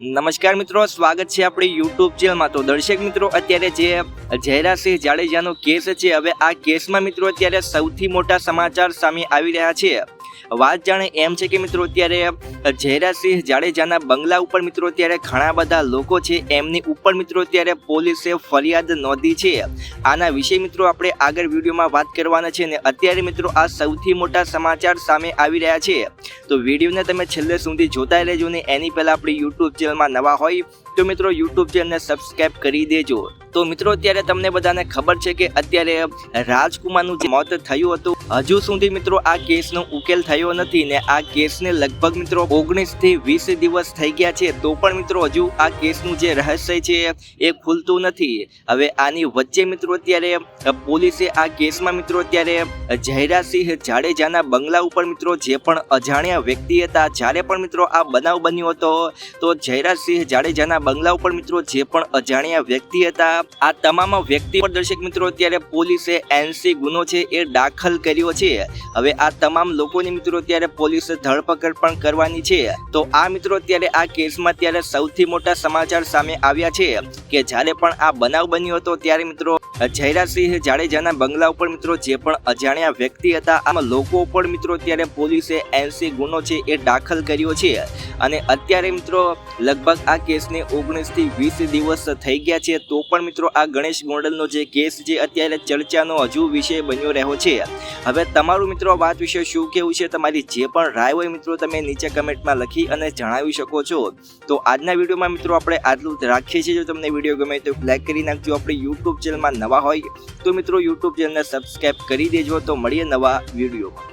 નમસ્કાર મિત્રો, સ્વાગત છે આપણી યુટ્યુબ ચેનલમાં તો દર્શક મિત્રો, અત્યારે જે જયરાસિંહ જાડેજાનો કેસ છે, હવે આ કેસમાં મિત્રો અત્યારે સૌથી મોટા સમાચાર સામે આવી રહ્યા છે. વાત જાણે એમ છે કે મિત્રો અત્યારે જયરાસિંહ જાડેજાના બંગલા ઉપર મિત્રો અત્યારે ઘણા બધા લોકો છે. એમની ઉપર મિત્રો અત્યારે પોલીસે ફરિયાદ નોંધી છે. આના વિશે મિત્રો આપણે આગળ વિડીયોમાં વાત કરવાના છે ને અત્યારે મિત્રો આ સૌથી મોટા સમાચાર સામે આવી રહ્યા છે. તો વિડીયોને તમે છેલ્લે સુધી જોતા રહેજો ને એની પહેલાં આપણી યુટ્યુબ ચેનલમાં નવા હોય તો મિત્રો યુટ્યુબ ચેનલને સબસ્ક્રાઈબ કરી દેજો. તો મિત્રો, અત્યારે તમને બધાને ખબર છે કે અત્યારે રાજકુમારનું જે મોત થયું હતું, હજુ સુધી મિત્રો આ કેસનો ઉકેલ થયો નથી ને આ કેસને લગભગ મિત્રો ઓગણીસથી વીસ દિવસ થઈ ગયા છે. તો પણ મિત્રો, હજુ આ કેસનું જે રહસ્ય છે એ ખુલતું નથી. હવે આની વચ્ચે મિત્રો, અત્યારે પોલીસે આ કેસમાં મિત્રો, અત્યારે જયરાસિંહ જાડેજાના બંગલા ઉપર મિત્રો, જે પણ અજાણ્યા વ્યક્તિ હતા, જ્યારે પણ મિત્રો આ બનાવ બન્યો હતો, તો જયરાજસિંહ જાડેજાના બંગલા ઉપર મિત્રો, જે પણ અજાણ્યા વ્યક્તિ હતા આ તમામ વ્યક્તિ દર્શક મિત્રો અત્યારે પોલીસે એનસી ગુનો છે એ દાખલ કર્યો છે. હવે આ તમામ લોકોની મિત્રો અત્યારે પોલીસે ધરપકડ પણ કરવાની છે. તો આ મિત્રો અત્યારે આ કેસમાં અત્યારે સૌથી મોટા સમાચાર સામે આવ્યા છે કે જ્યારે પણ આ બનાવ બન્યો હતો ત્યારે મિત્રો જયરાજસિંહ જાડેજાના બંગલા ઉપર મિત્રો જે પણ અજાણ્યા વ્યક્તિ હતા, આમાં લોકો ઉપર મિત્રો અત્યારે પોલીસે એનસી ગુનો છે એ દાખલ કર્યો છે. અને અત્યારે મિત્રો લગભગ આ કેસને ઓગણીસથી વીસ દિવસ થઈ ગયા છે, તો પણ મિત્રો, આ ગણેશ ગોંડલનો જે કેસ જે અત્યારે ચર્ચાનો હજુ વિષય બન્યો રહ્યો છે. હવે તમારું મિત્રો વાત વિશે શું કેવું છે, તમારી જે પણ રાય હોય મિત્રો, તમે નીચે કમેન્ટમાં લખી અને જણાવી શકો છો. તો આજના વિડીયોમાં મિત્રો, આપણે આટલું જ રાખીએ છીએ. જો તમને વીડિયો ગમે તો લાઈક કરી નાખજો. આપણી યુટ્યુબ ચેનલમાં નવા હોય તો મિત્રો યુટ્યુબ ચેનલને સબસ્ક્રાઈબ કરી દેજો. તો મળીએ નવા વિડીયોમાં.